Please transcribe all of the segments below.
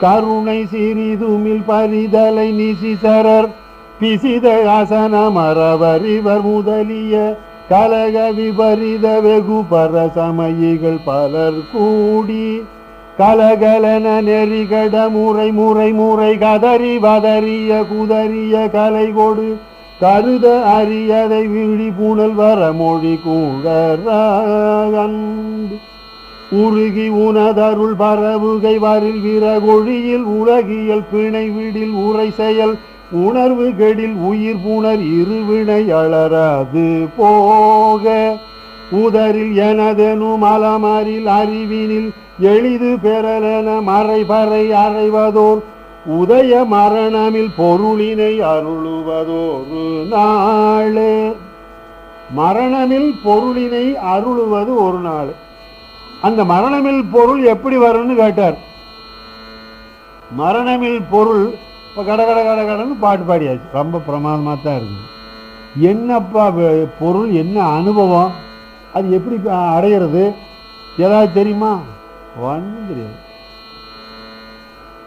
கருணை சிறிதுமில் பரிதலை நிசிசரர். பிசித ஆசன இவர் முதலிய கலக விபரித வெகு பர சமயிகள் பலர் கூடி. கலகலன நெறிகட முறை முறை முறை கதறி வதறிய குதறிய கலை கொடு கருத அறியதை விழி புனல் வர மொழி கூட உருகி உனதருள் பரவுகை வரில் விரகொழியில் உலகியல் பிணை விடில் உரை செயல். உணர்வு கெடில் உயிர் புணர் இருவினை அலராது போக. உதரில் எனதெனும் அலமரில் அறிவினில் எளிது பெறலென மறைபறை அறைவதோர். உதய மரணமில் பொருளினை அருளுவதோரு நாளே. மரணமில் பொருளினை அருளுவது ஒரு நாள். அந்த மரணமில் பொருள் எப்படி வரும்னு கேட்டார். மரணமில் பொருள் இப்போ கட கட கட கடன்னு பாட்டு பாடியாச்சு. ரொம்ப பிரமாதமாக தான் இருக்குது என்னப்பா பொருள் என்ன அனுபவம்? அது எப்படி அடையிறது? ஏதாவது தெரியுமா? ஒன்றும் தெரியாது.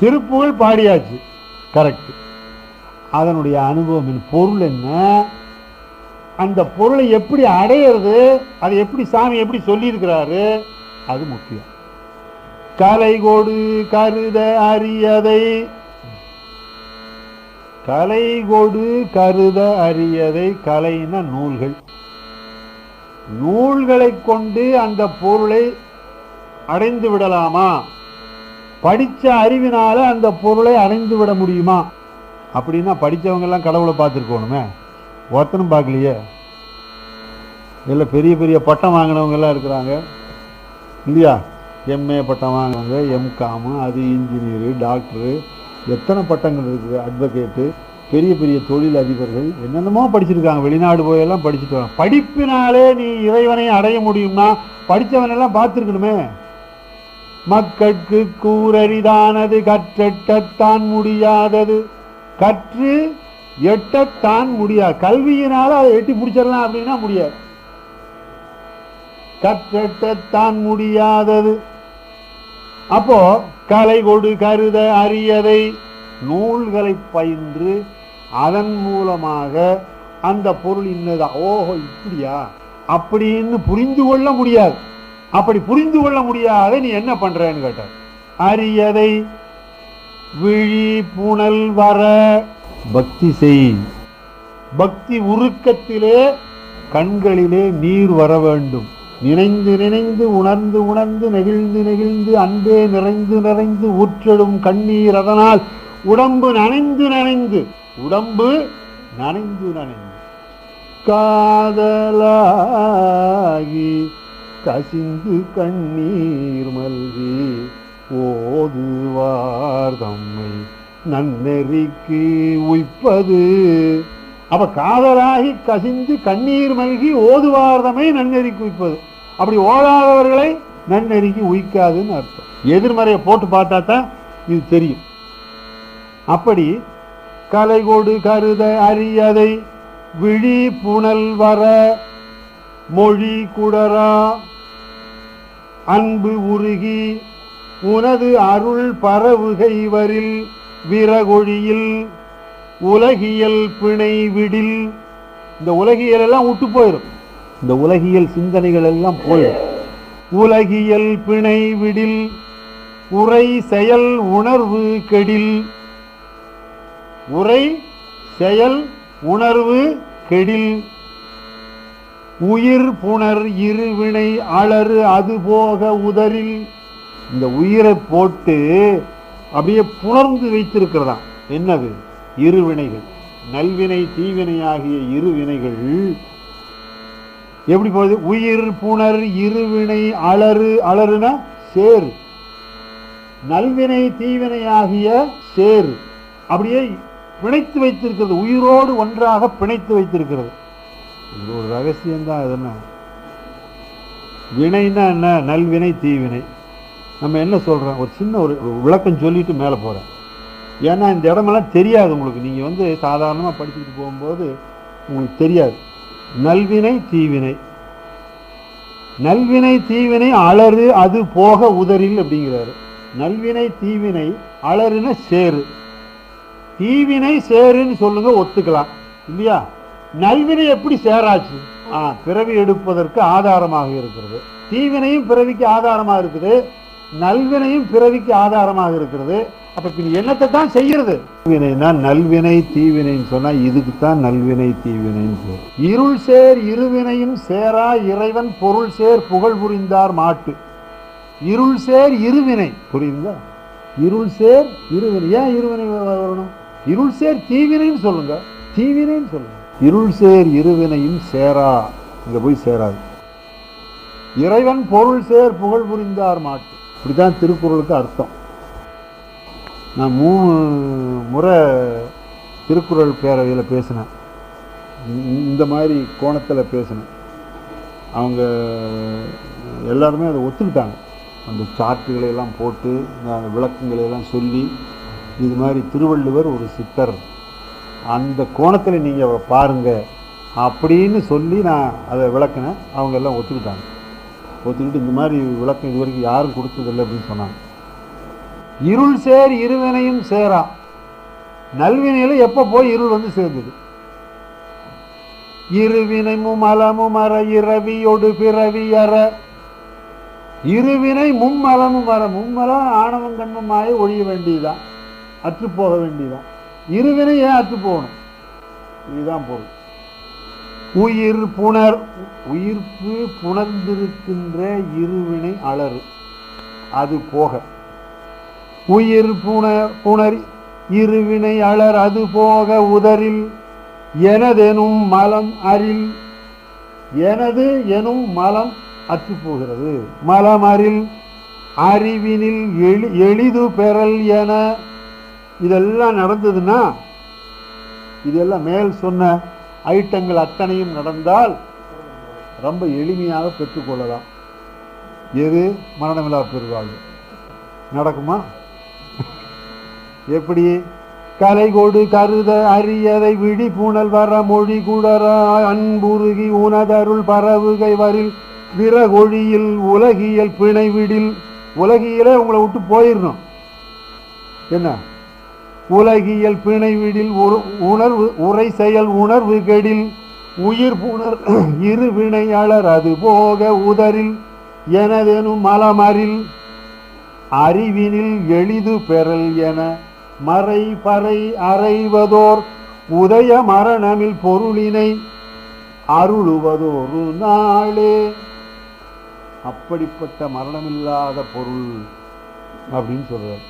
திருப்புகழ் பாடியாச்சு. கரெக்ட் அதனுடைய அனுபவம் என்ன? பொருள் என்ன? அந்த பொருளை எப்படி அடையிறது? அதை எப்படி சாமி எப்படி சொல்லியிருக்கிறாரு? அது முக்கியம். கலை கொடு கருத அறியதை கலை கொடு கருத அறியதை கலைன நூல்கள். நூல்களை கொண்டு அந்த பொருளை அடைந்து விடலாமா? படிச்ச அறிவினால அந்த பொருளை அடைந்து விட முடியுமா? அப்படின்னா படிச்சவங்க எல்லாம் கடவுளை பார்த்துருக்கணுமே. ஒருத்தனும் பார்க்கலையே. இல்லை பெரிய பெரிய பட்டம் வாங்கினவங்கெல்லாம் இருக்கிறாங்க. இல்லையா எம்ஏ பட்டம் வாங்கினவங்க எம்காமு அது இன்ஜினியரு டாக்டரு எத்தனை பட்டங்கள் இருக்குது அட்வொகேட்டு பெரிய பெரிய தொழில் அதிபர்கள் என்னென்னமோ படிச்சிருக்காங்க வெளிநாடு போயெல்லாம் படிச்சுட்டு வராங்க. படிப்பினாலே நீ இறைவனை அடைய முடியும்னா படித்தவனெல்லாம் பார்த்துருக்கணுமே. மக்கட்கு கூரரிதானது கற்றெட்டத்தான் முடியாதது. கற்று எட்டத்தான் முடியாது. கல்வியினால் அதை எட்டி பிடிச்சிடலாம் அப்படின்னா முடியாது. கற்றெட்டத்தான் முடியாதது. அப்போ கலை கொடு கருத அறியதை நூல்களை பயின்று அதன் மூலமாக அந்த பொருள் இன்னதா? ஓஹோ இப்படியா? அப்படின்னு புரிந்து கொள்ள முடியாது. அப்படி புரிந்து கொள்ள முடியாத நீ என்ன பண்றேன்னு கேட்டார் அரியதை விழி புனல் வர பக்தி செய். பக்தி உருக்கத்திலே கண்களிலே நீர் வர வேண்டும். நினைந்து நினைந்து உணர்ந்து உணர்ந்து நெகிழ்ந்து நெகிழ்ந்து அன்பே நிறைந்து நிறைந்து ஊற்றெடும் கண்ணீர் அதனால் உடம்பு நனைந்து நனைந்து உடம்பு நனைந்து நனைந்து. காதலாகி கசிந்து கண்ணீர் மல்கி ஓதுவார் தம்மை நன்னெறிக்கு உய்ப்பது. அப்ப காதலாகி கசிந்து கண்ணீர் மல்கி ஓதுவார் நன்னெறி குவிப்பது அப்படி ஓதாதவர்களை நன்னெறிக்கு உய்க்காதுன்னு அர்த்தம். எதிர்மறையை போட்டு பார்த்தா தான் இது தெரியும். அப்படி கலைகொடு கருத அறியதை விழி புனல் வர மொழி குடரா அன்பு உருகி உனது அருள் பரவுகை வரில் உலகியல் பிணை விடில். இந்த உலகியல் எல்லாம் விட்டு போயிடும் இந்த உலகியல் சிந்தனைகள் எல்லாம் போயிடும் உலகியல் பிணை விடில் உரை செயல் உணர்வு கெடில். உரை செயல் உணர்வு கெடில். உயிர் புணர் இருவினை அலறு அது போக உதரில் இந்த உயிரை போட்டு அப்படியே புணர்ந்து வைத்திருக்கிறதா என்னது? இருவினைகள். நல்வினை தீவினை ஆகிய இருவினைகள் எப்படி போகுது? உயிர் புணர் இருவினை அலறு அலறுனா சேரு. நல்வினை தீவினை ஆகிய சேரு. அப்படியே பிணைத்து வைத்திருக்கிறது. உயிரோடு ஒன்றாக பிணைத்து வைத்திருக்கிறது. இது ஒரு ரகசியம் தான் அது என்ன? வினைன்னா என்ன? நல்வினை தீவினை. நம்ம என்ன சொல்கிறோம் ஒரு சின்ன ஒரு விளக்கம் சொல்லிட்டு மேலே போகிறேன் ஏன்னா இந்த இடமெல்லாம் தெரியாது உங்களுக்கு. நீங்கள் வந்து சாதாரணமாக படிச்சுட்டு போகும்போது உங்களுக்கு தெரியாது. நல்வினை தீவினை. நல்வினை தீவினை அலறு அது போக உதறில் அப்படிங்கிறாரு. நல்வினை தீவினை அலறுன சேரு தீவினை சேருன்னு சொல்லுங்க ஒத்துக்கலாம். இல்லையா? நல்வினை எப்படி சேராச்சு? ஆ, பிறவி எடுப்பதற்கு ஆதாரமாக இருக்கிறது. தீவினையும் பிறவிக்கு ஆதாரமாக இருக்குது. நல்வினையும் பிறவிக்கு ஆதாரமாக இருக்கிறது. அப்ப பின் என்னத்தை தான் செய்கிறது? வினைனா நல்வினை தீவினைன்னு சொன்னா இதுக்கு தான் நல்வினை தீவினைன்னு பேர். இருள் சேர் இருவினையும் சேரா இறைவன் பொருள் சேர் புகழ் புரிந்தார் மாட்டு. இருள் சேர் இருவினை. புரியுதுங்களா இருள் சேர் இருவினை. ஏன் இருவினை வரணும்? இருள் சேர் தீவினைன்னு சொல்லுங்க. தீவினைன்னு சொல்லுங்க. இருள் சேர் இருவினையும் சேரா. இங்க போய் சேராது. இறைவன் பொருள் சேர் புகழ் புரிந்தார் மாட்டு. இப்படிதான் திருக்குறளுக்கு அர்த்தம். நான் மூணு முறை திருக்குறள் பேரவையில் பேசினேன். இந்த- இந்த மாதிரி கோணத்தில் பேசினேன். அவங்க எல்லாருமே அதை ஒத்துக்கிட்டாங்க. அந்த சார்ட்டுகளை எல்லாம் போட்டு அந்த விளக்கங்களையெல்லாம் சொல்லி இது மாதிரி திருவள்ளுவர் ஒரு சித்தர். அந்த கோணத்தில் நீங்கள் பாருங்கள் அப்படின்னு சொல்லி நான் அதை விளக்கினேன். அவங்க எல்லாம் ஒத்துக்கிட்டாங்க. ஒத்துக்கிட்டு இந்த மாதிரி விளக்கம் இது வரைக்கும் யாரும் கொடுத்ததில்லை அப்படின்னு சொன்னாங்க. இருள் சேர் இருவினையும் சேரா. நல்வினையில் எப்போ போய் இருள் வந்து சேர்ந்தது? இருவினைமும் அலமும் அற இரவியொடு பிறவி அற. இருவினை மும்மலமும் வர மும்மலம் ஆணவம் கண்மமாய ஒழிய வேண்டியதுதான் அற்று போக வேண்டியதுதான் இருவினை ஏன் அற்று போகணும்? இதுதான் பொருள். உயிர் புணர் உயிர்ப்பு புணர்ந்திருக்கின்ற இருவினை அலறு. அது போக. உயிர் புணர் புணர் இருவினை அளர் அது போக உதரில் எனதெனும் மலம் அரில். எனது எனும் மலம் அற்று போகிறது. மலம் அரில் அறிவினில் எளி எளிது பெறல் என இதெல்லாம் நடந்ததுன்னா இதெல்லாம் மேல் சொன்ன ஐட்டங்கள் அத்தனையும் நடந்தால் ரொம்ப எளிமையாக பெற்றுக்கொள்ளலாம் எது? மரணமில்லா பெறுவாங்க நடக்குமா? எப்படி? கலைகோடு கருத அரியதை விழிப்புணல் வர மொழி குடர அன்புருகி உனதருள் பரவுகை வரில் விறகொழியில் உலகியல் பிணைவிடில் உலகியலே உங்களை விட்டு போயிடணும் என்ன? உலகியல் பிணைவிடில் உரு- உணர்வு உரை செயல் உணர்வு கெடில். உயிர் புணர் இரு வினையாளர் அது போக உதரில் எனதெனும் மலமரில். அறிவினில் எளிது பெறல் என மறை பறை அறைவதோர் உதய மரணமில் பொருளினை அருளுவதொரு நாளே. அப்படிப்பட்ட மரணமில்லாத பொருள் அப்படின்னு சொல்றார்.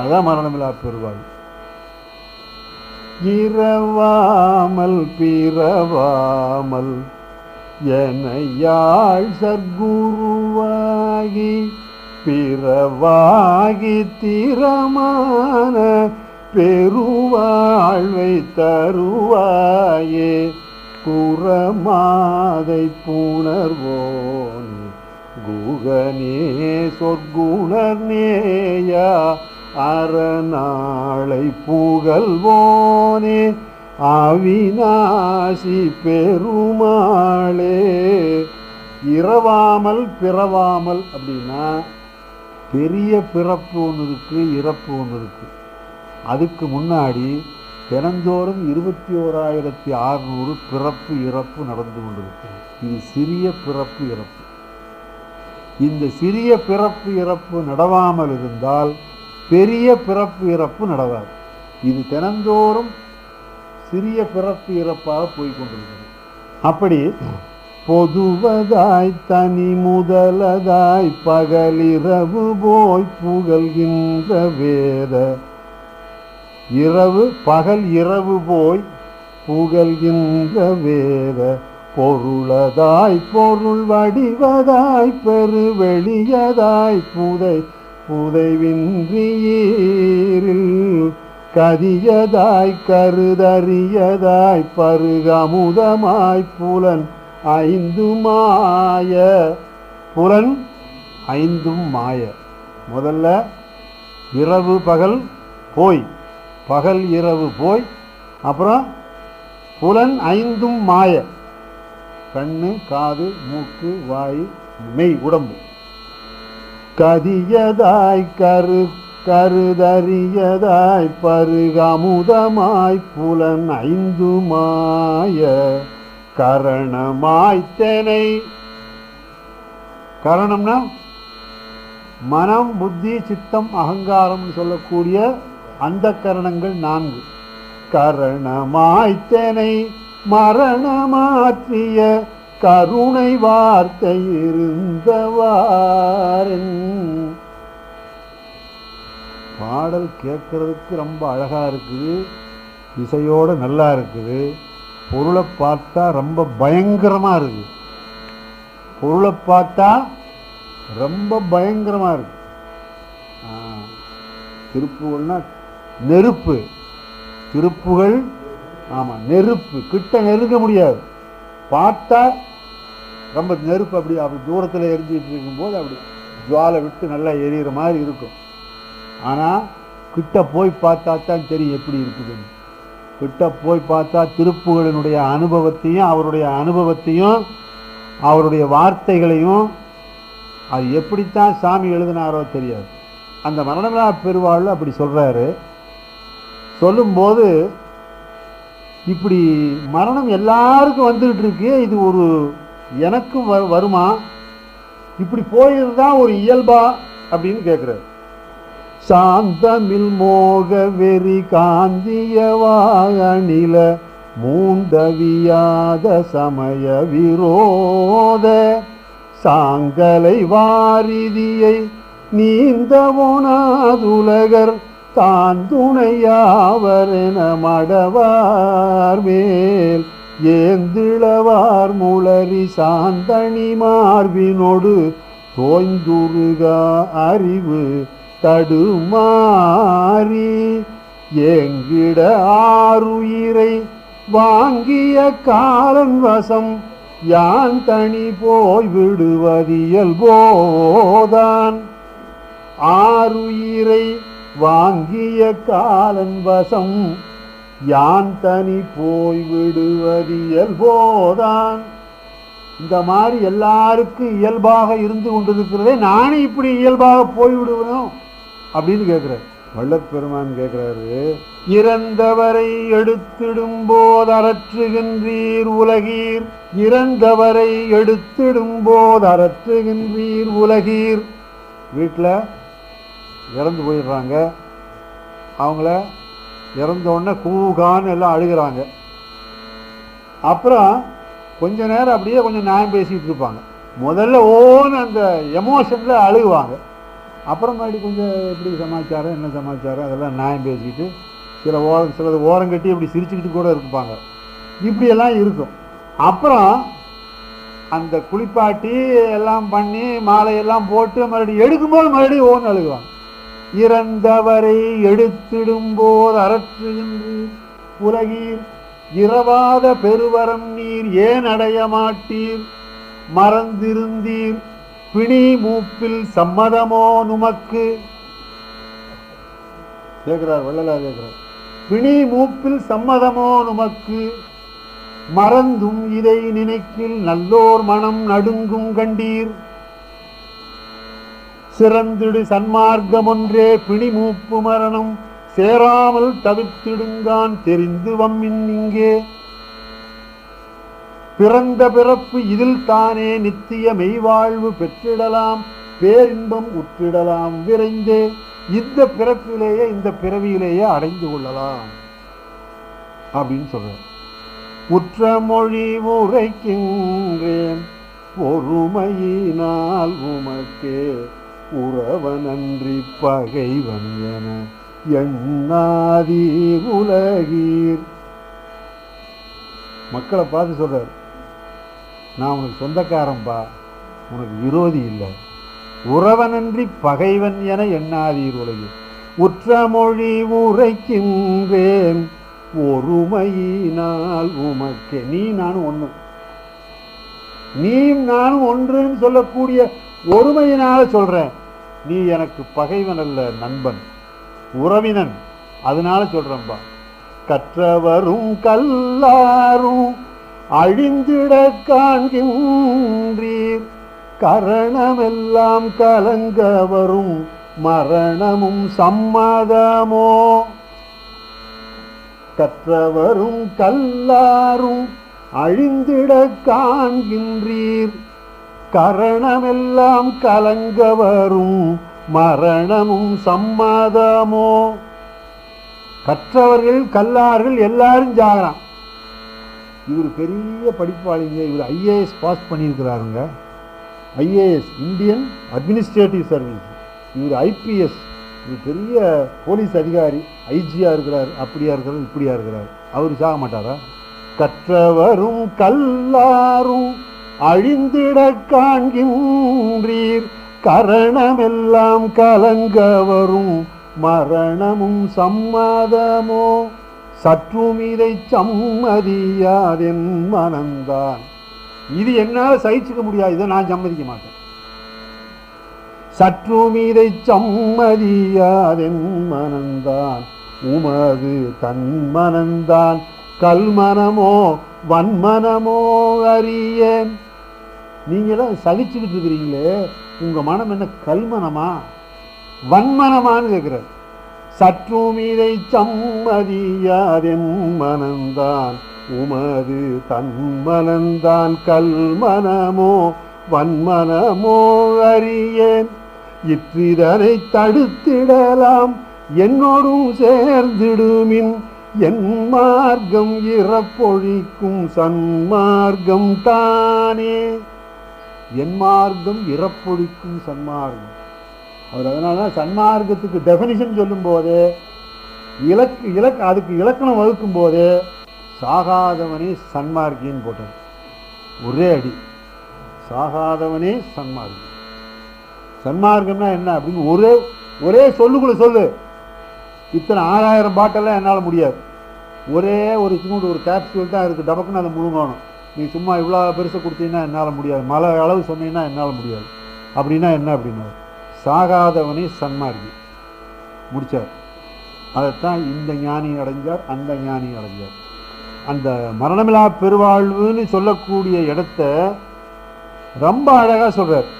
அதான் மரணமில்லா பெருவாள் இரவாமல் பிறவாமல் என யாழ் சர்க்குருவாகி பிறவாகி திறமான பெருவாழ்வை தருவாயே. குறமாதை புணர்வோன் குகனே சொற்குணர் நேயா அறநாளை புகழ்வோனே. அவிநாசி பெருமாளே. இரவாமல் பிறவாமல் அப்படின்னா பெரிய பிறப்பு ஒன்று இருக்கு இறப்பு ஒன்று இருக்கு. அதுக்கு முன்னாடி தினந்தோறும் இருபத்தி ஓராயிரத்தி அறுநூறு பிறப்பு இறப்பு நடந்து கொண்டிருக்கிறது. இது சிறிய பிறப்பு இறப்பு. இந்த சிறிய பிறப்பு இறப்பு நடவாமல் இருந்தால் பெரிய பிறப்பு இறப்பு நடவாது. இது தினந்தோறும் சிறிய பிறப்பு இறப்பாக போய்கொண்டிருக்கிறது அப்படி பொதுவதாய் தனி முதலதாய் பகலிரவு போய் புகழ்கின்ற வேத. இரவு பகல் இரவு போய் புகழ்கின்ற வேத. பொருளதாய் பொருள் வடிவதாய் பெருவெளியதாய் புதை புதைவின்றியீரில் கதியதாய் கருதறியதாய் பருகமுதமாய் புலன் ஐந்து மாய. புலன் ஐந்தும் மாய. முதல்ல இரவு பகல் போய் பகல் இரவு போய் அப்புறம் புலன் ஐந்தும் மாய. கண்ணு காது மூக்கு வாய் மெய் உடம்பு. கதியதாய் கரு கருதறியதாய் பருகமுதமாய் புலன் ஐந்து மாய. கரணமாய்த்தனை கரணம்னா மனம் புத்தி சித்தம் அகங்காரம்னு சொல்லக்கூடிய அந்த கரணங்கள் நான்கு. கரணமாய்த்தனை மரணமாற்றிய கருணை வார்த்தை இருந்தவாரன் பாடல் கேட்கறதுக்கு ரொம்ப அழகா இருக்குது. இசையோட நல்லா இருக்குது. பொருளை பார்த்தா ரொம்ப பயங்கரமா இருக்கு. பொருளை பார்த்தா ரொம்ப பயங்கரமா இருக்கு. திருப்புகள்னா நெருப்பு. திருப்புகள் ஆமா நெருப்பு. கிட்ட நெருங்க முடியாது. பார்த்தா ரொம்ப நெருப்பு அப்படி அப்படி தூரத்தில் எரிஞ்சிட்டு இருக்கும்போது அப்படி ஜுவாலை விட்டு நல்லா எரியிற மாதிரி இருக்கும். ஆனால் கிட்ட போய் பார்த்தா தான் தெரியும் எப்படி இருக்குதுன்னு. கிட்ட போய் பார்த்தா திருப்புகளினுடைய அனுபவத்தையும் அவருடைய அனுபவத்தையும் அவருடைய வார்த்தைகளையும் அது எப்படித்தான் சாமி எழுதினாரோ தெரியாது. அந்த மரணமிழா பெருவாள் அப்படி சொல்கிறாரு சொல்லும்போது இப்படி மரணம் எல்லாருக்கும் வந்துக்கிட்டு இருக்கு இது ஒரு எனக்கும் வ- வருமா? இப்படி போயிருந்தா ஒரு இயல்பா? அப்படின்னு கேட்குறாரு சாந்தமில் மோக வெறி காந்தியவாகணில மூண்டவியாத சமய விரோத சாங்கலை வாரிதியை நீந்தவோனாதுலகர் தான் துணையாவரென மடவார் மேல். ஏந்திழவார் முளரி சாந்தணி மார்பினோடு தோய்ந்துருக அறிவு தடுமாறி எங்கிட ஆறுயிரை வாங்கிய காலன் வசம் யான் தனி போய் விடுவதியல் போதான். ஆறுயிரை வாங்கிய காலன் வசம் யான் தனி போய் விடுவதியல் போதான். இந்த மாதிரி எல்லாருக்கும் இயல்பாக இருந்து கொண்டிருக்கிறதே நானே இப்படி இயல்பாக போய் அப்படின்னு கேட்குறாரு வள்ளற் கேட்குறாரு இறந்தவரை எடுத்திடும் போது அறற்றுகின்றீர் உலகீர். இறந்தவரை எடுத்திடும் போது அறற்றுகின்றீர் உலகீர். வீட்டில் இறந்து போயிடுறாங்க. அவங்கள இறந்தோடனே கூகான்னு எல்லாம் அழுகிறாங்க. அப்புறம் கொஞ்ச நேரம் அப்படியே கொஞ்சம் நியாயம் பேசிகிட்டு இருப்பாங்க. முதல்ல ஓன்னு அந்த எமோஷனில் அழுகுவாங்க. அப்புறம் மறுபடி கொஞ்சம் எப்படி சமாச்சாரம் என்ன சமாச்சாரம் அதெல்லாம் நியாயம் பேசிக்கிட்டு சில ஓரம் சிலது ஓரம் கட்டி இப்படி சிரிச்சுக்கிட்டு கூட இருப்பாங்க. இப்படியெல்லாம் இருக்கும். அப்புறம் அந்த குளிப்பாட்டி எல்லாம் பண்ணி மாலையெல்லாம் போட்டு மறுபடியும் எடுக்கும்போது மறுபடியும் ஓன்னு அழுகுவாங்க. இறந்தவரை எடுத்திடும் போது அரற்றுகின்றீர் உலகீர் இரவாத பெருவரம் நீர் ஏன் அடைய மாட்டீர்? மறந்திருந்தீர் பிணி மூப்பில் சம்மதமோ நுமக்கு? கேட்கிறார் வள்ளலா கேட்கிறார் பிணி மூப்பில் சம்மதமோ நுமக்கு? மறந்தும் இதை நினைக்கில் நல்லோர் மனம் நடுங்கும் கண்டீர். சிறந்திடு சன்மார்க்கம் ஒன்றே பிணி மூப்பு மரணம் சேராமல் தவிர்த்திடுங்கான் தெரிந்து வம்மின் இங்கே. பிறந்த பிறப்பு இதில் தானே நித்திய மெய்வாழ்வு பெற்றிடலாம். பேரின்பம் உற்றிடலாம் விரைந்தே. இந்த பிறப்பிலேயே இந்த பிறவியிலேயே அடைந்து கொள்ளலாம். அப்படின்னு சொல்ற உற்ற மொழி உரைக்கின்றேன். பொறுமையினால் உமக்கே உறவனன்றி பகைவன் என எண்ணாதி உலகீர். மக்களை பார்த்து சொல்றார். நான் உனக்கு சொந்தக்காரன்பா. உனக்கு விரோதி இல்லை. உறவனன்றி பகைவன் என எண்ணாதீர் உலகில் உற்றமொழி உரைக்கின்றேன். ஒருமையினால் உமக்கே. நீ நானும் ஒன்று நீ நானும் ஒன்றுன்னு சொல்லக்கூடிய ஒருமையினால சொல்றேன். நீ எனக்கு பகைவன் அல்ல நண்பன். உறவினன். அதனால சொல்கிறேன்பா கற்றவரும் கல்லாரும் அழிந்திட காண்கின்றீர். கரணமெல்லாம் கலங்க வரும் மரணமும் சம்மதமோ? கற்றவரும் கல்லாரும் அழிந்திட காண்கின்றீர். கரணமெல்லாம் கலங்க வரும் மரணமும் சம்மதமோ? கற்றவர்கள் கல்லார்கள் எல்லாரும் ஜாகிறான் இவர் பெரிய படிப்பாளிங்க இவர் ஐஏஎஸ் பாஸ் பண்ணியிருக்கிறாருங்க. ஐஏஎஸ் இந்தியன் அட்மினிஸ்ட்ரேட்டிவ் சர்வீஸ் இவர் ஐபிஎஸ் இவர் பெரிய போலீஸ் அதிகாரி. ஐஜியாக இருக்கிறார் அப்படியா இருக்கிறார் இப்படியா இருக்கிறார். அவர் சாக மாட்டாரா? கற்றவரும் கல்லாரும் அழிந்திட காண்கின்றீர். கரணமெல்லாம் கலங்க வரும் மரணமும் சம்மதமோ? சற்றும் இதை சம்மதியாதென் மனந்தான். இது என்னால் சகிச்சுக்க முடியாது இதை நான் சம்மதிக்க மாட்டேன். சற்றும் இதை சம்மதியாதென் மனந்தான். உமது தன் மனந்தான் கல்மனமோ வன்மனமோ அறியேன் நீங்களாம் சகிச்சுக்கிட்டு இருக்கிறீங்களே உங்க மனம் என்ன கல்மனமா வன்மனமான்னு கேட்குறாரு. சற்றும் இதை சம்மதியாதென் மனந்தான் உமது தன்மனந்தான் கல்மனமோ வன்மனமோ அறியேன். இற்றிதனை தடுத்திடலாம் என்னோடும் சேர்ந்திடுமின். என் மார்க்கம் இறப்பொழிக்கும் சன்மார்க்கம் தானே. என் மார்க்கம் இறப்பொழிக்கும் சன்மார்க்கம். அவர் அதனால தான் சன்மார்க்கத்துக்கு டெஃபனிஷன் சொல்லும் போதே இலக்கு இலக்கு அதுக்கு இலக்கணம் வகுக்கும் போது சாகாதவனே சன்மார்க்கின்னு போட்டார். ஒரே அடி. சாகாதவனே சன்மார்க்கம் சன்மார்க்கம்னா என்ன அப்படின்னு ஒரே ஒரே சொல்லுக்குள்ள சொல்லு. இத்தனை ஆறாயிரம் பாட்டெல்லாம் என்னால் முடியாது. ஒரே ஒரு சின்னோடு ஒரு கேப்சூல் தான் இருக்குது டபக்குன்னு அதை முழுங்கணும். நீ சும்மா இவ்வளோ பெருசை கொடுத்தீங்கன்னா என்னால் முடியாது. மழை அளவு சொன்னீங்கன்னா என்னால் முடியாது. அப்படின்னா என்ன அப்படின்னா சாகாதவனே சன்மார்க்கி முடித்தார் அதைத்தான் இந்த ஞானி அடைஞ்சார் அந்த ஞானி அடைஞ்சார். அந்த மரணமில்லா பெருவாழ்வுன்னு சொல்லக்கூடிய இடத்த ரொம்ப அழகாக சொல்கிறார்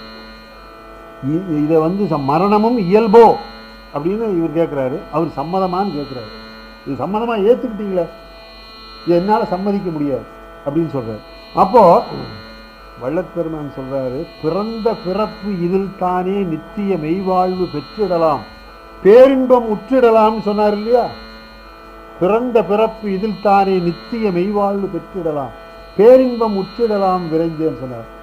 இதை வந்து ச- மரணமும் இயல்போ அப்படின்னு இவர் கேட்குறாரு அவர் சம்மதமான்னு கேட்குறாரு இது சம்மதமாக ஏற்றுக்கிட்டீங்களே இது என்னால் சம்மதிக்க முடியாது அப்படின்னு சொல்கிறார் அப்போது வள்ளற்பெருமான் சொல்றாரு பிறந்த பிறப்பு இதில் தானே நித்திய மெய்வாழ்வு பெற்றிடலாம். பேரின்பம் உற்றிடலாம்னு சொன்னார் இல்லையா? பிறந்த பிறப்பு இதில் தானே நித்திய மெய்வாழ்வு பெற்றிடலாம். பேரின்பம் உற்றிடலாம் விரைந்தேன்னு சொன்னார்.